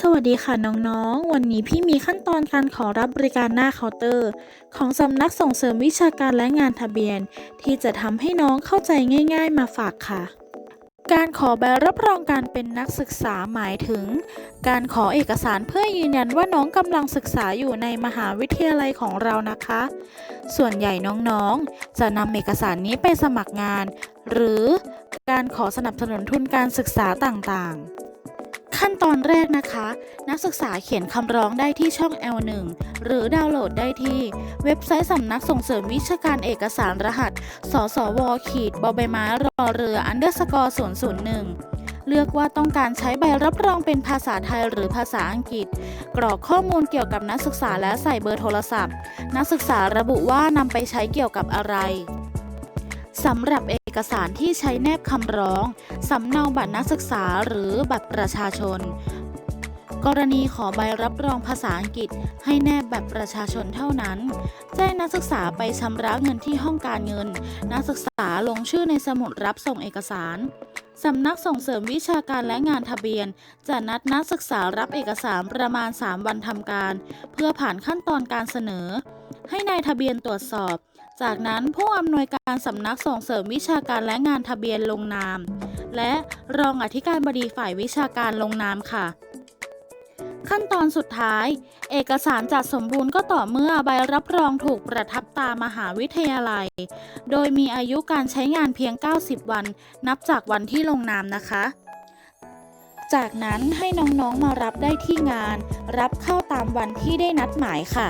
สวัสดีค่ะน้องๆ วันนี้พี่มีขั้นตอนการขอรับบริการหน้าเคาน์เตอร์ ของสำนักส่งเสริมวิชาการและงานทะเบียน ที่จะทำให้น้องเข้าใจง่าย ๆ มาฝากค่ะ การขอใบรับรองการเป็นนักศึกษาหมายถึง การขอเอกสารเพื่อยืนยันว่าน้องกำลังศึกษาอยู่ในมหาวิทยาลัยของเรานะคะ ส่วนใหญ่น้องๆ จะนำเอกสารนี้ไปสมัครงาน หรือการขอสนับสนุนทุนการศึกษาต่างๆ ขั้นตอนแรกนะคะ นักศึกษาเขียนคำร้องได้ที่ช่อง L1 หรือดาวน์โหลดได้ที่ เว็บไซต์สำนักส่งเสริมวิชาการเอกสารรหัส สสวขีดบใบไม้รอเรือ underscore 001 เลือกว่าต้องการใช้ใบรับรองเป็นภาษาไทยหรือภาษาอังกฤษ กรอกข้อมูลเกี่ยวกับนักศึกษาและใส่เบอร์โทรศัพท์ นักศึกษาระบุว่านำไปใช้เกี่ยวกับอะไรสำหรับเอกสารที่ใช้แนบคำร้อง สำเนาบัตรนักศึกษาหรือบัตรประชาชน กรณีขอใบรับรองภาษาอังกฤษ ให้แนบบัตรประชาชนเท่านั้น แจ้งนักศึกษาไปชำระเงินที่ห้องการเงิน นักศึกษาลงชื่อในสมุดรับส่งเอกสารสำนักส่งเสริมวิชาการและงานทะเบียน จะนัดนักศึกษารับเอกสารประมาณ 3 วันทำการ เพื่อผ่านขั้นตอนการเสนอ ให้นายทะเบียนตรวจสอบ จากนั้นผู้อำนวยการสำนักส่งเสริมวิชาการและงานทะเบียนลงนาม และรองอธิการบดีฝ่ายวิชาการลงนามค่ะ ขั้นตอนสุดท้าย เอกสารจัดสมบูรณ์ก็ต่อเมื่อใบรับรองถูกประทับตามหาวิทยาลัย โดยมีอายุการใช้งานเพียง 90 วัน นับจากวันที่ลงนามนะคะจากนั้นให้น้องๆมารับได้ที่งาน รับเข้าตามวันที่ได้นัดหมายค่ะ